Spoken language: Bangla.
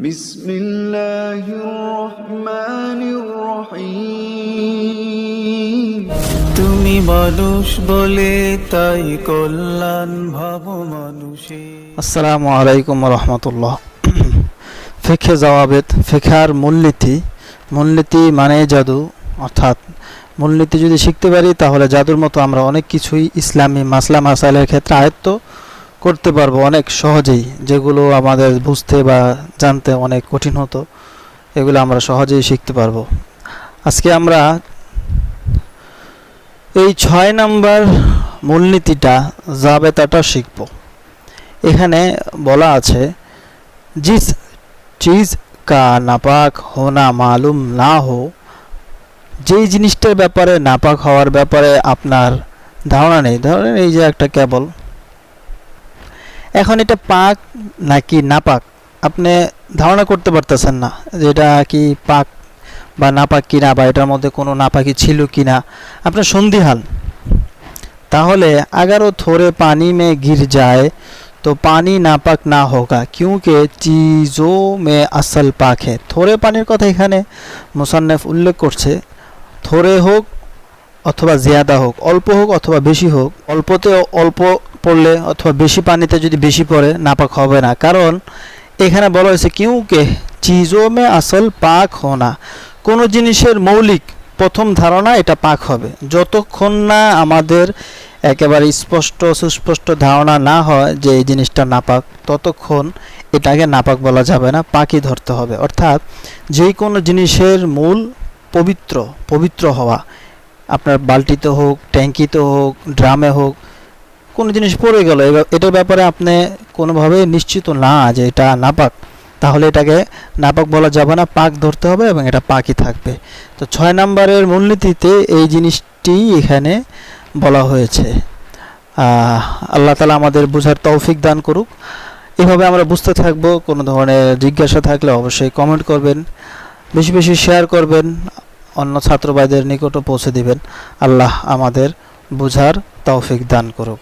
بسم الله الرحمن الرحيم তুমি মানুষ বলে তাই কল্যাণ ভাব মানুষে আসসালামু আলাইকুম রহমতুল্লাহ ফেখে জওয়াবেদ ফেখার মূলনীতি মূলনীতি মানে জাদু অর্থাৎ মূলনীতি যদি শিখতে পারি তাহলে জাদুর মতো আমরা অনেক কিছুই ইসলামী মাসলা মাসাইলের ক্ষেত্রে আয়ত্ত করতে পারব অনেক সহজেই, যেগুলো আমাদের বুঝতে বা জানতে অনেক কঠিন হতো, এগুলো আমরা সহজেই শিখতে পারব। আজকে আমরা এই ছয় নাম্বার মূলনীতিটা, জাবেতাটা শিখব। এখানে বলা আছে, জিস চিজ কা নাপাক হোনা মালুম না হো, যেই জিনিসটার ব্যাপারে নাপাক হওয়ার ব্যাপারে আপনার ধারণা নেই। ধরেন এই যে একটা কেবল এখন এটা পাক নাকি নাপাক আপনি ধারণা করতে পারতেছেন না যে এটা কি পাক বা নাপাক কিনা বা এটার মধ্যে কোনো নাপাকি ছিল কিনা আপনার সন্দিহান তাহলে अगर वो थोड़े पानी में गिर जाए तो पानी नापाक ना होगा क्योंकि चीज़ों में असल पाक है थोड़े পানির কথা এখানে মুসান্নেফ উল্লেখ করছে থোড়ে হোক অথবা জিয়াদা হোক অল্প হোক অথবা বেশি হোক অল্পতে অল্প পড়লে অথবা বেশি পানিতে যদি বেশি পড়ে, নাপাক হবে না। কারণ এখানে বলা হয়েছে কিউকে চিজো মে আসল পাক হোনা কোনো জিনিসের মৌলিক প্রথম ধারণা এটা পাক হবে। যতক্ষণ না আমাদের একেবারে স্পষ্ট, সুস্পষ্ট ধারণা না হয় যে এই জিনিসটা নাপাক, ততক্ষণ এটাকে নাপাক বলা যাবে না, পাকই ধরতে হবে। অর্থাৎ যে কোনো জিনিসের মূল পবিত্র পবিত্র হওয়া, আপনার বালতিতে হোক, ট্যাঙ্কিতে হোক, ড্রামে হোক কোনো জিনিস পড়ে গেল এটার ব্যাপারে আপনি কোনোভাবে নিশ্চিত না যে এটা নাপাক। তাহলে এটাকে নাপাক বলা যাবে না, পাক ধরতে হবে এবং এটা পাকই থাকবে। তো ছয় নম্বরের মূলনীতিতে এই জিনিসটি এখানে বলা হয়েছে। আল্লাহ তালা আমাদের বোঝার তৌফিক দান করুক। এভাবে আমরা বুঝতে থাকব, কোনো ধরনের জিজ্ঞাসা থাকলে অবশ্যই কমেন্ট করবেন, বেশি বেশি শেয়ার করবেন, অন্য ছাত্র ভাইদের নিকটও পৌঁছে দিবেন। আল্লাহ আমাদের বোঝার তৌফিক দান করুক।